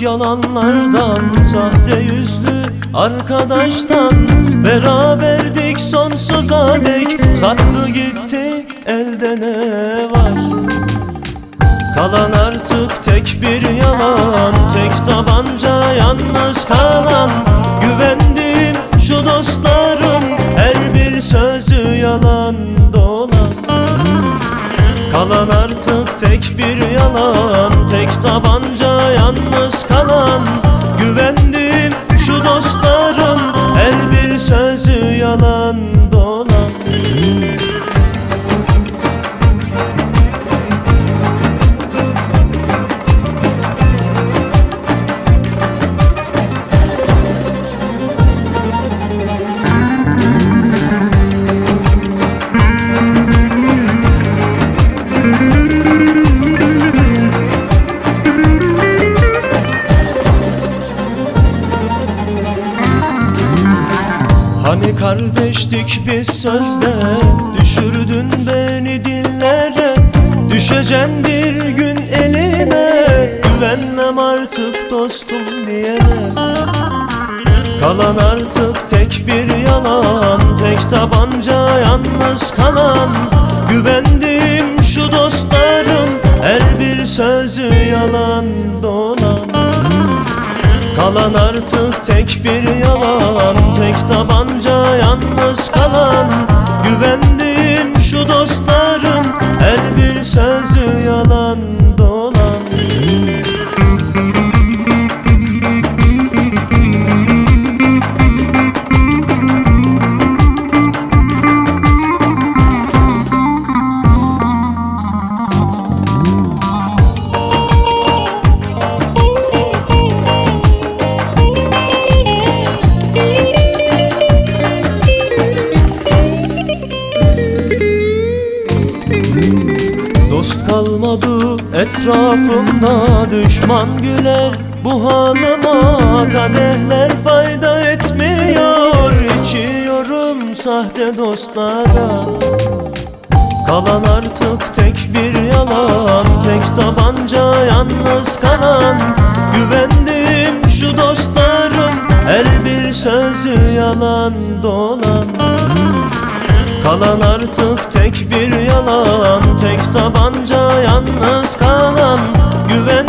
yalanlardan Sahte yüzlü arkadaştan Beraberdik sonsuza dek Sattı gitti elde ne var? Kalan artık tek bir yalan Tek tabanca yalnız kalan artık tek bir yalan Tek tabanca yalnız kalan Hani kardeştik biz sözde Düşürdün beni dillere. Düşeceksin bir gün elime Güvenmem artık dostum diyene. Kalan artık tek bir yalan Tek tabanca yalnız kalan. Güvendiğim Kalan artık tek bir yalan Tek tabanca yalnız kalan Güvendiğim kalmadı. Etrafımda Düşman güler. Bu halıma Kadehler fayda etmiyor. İçiyorum sahte dostlara. Kalan artık tek bir yalan Tek tabanca yalnız kalan. Güvendiğim şu dostlarım Her bir sözü yalan dolan Kalan artık tek bir yalan Tek tabanca yalnız kalan. Güven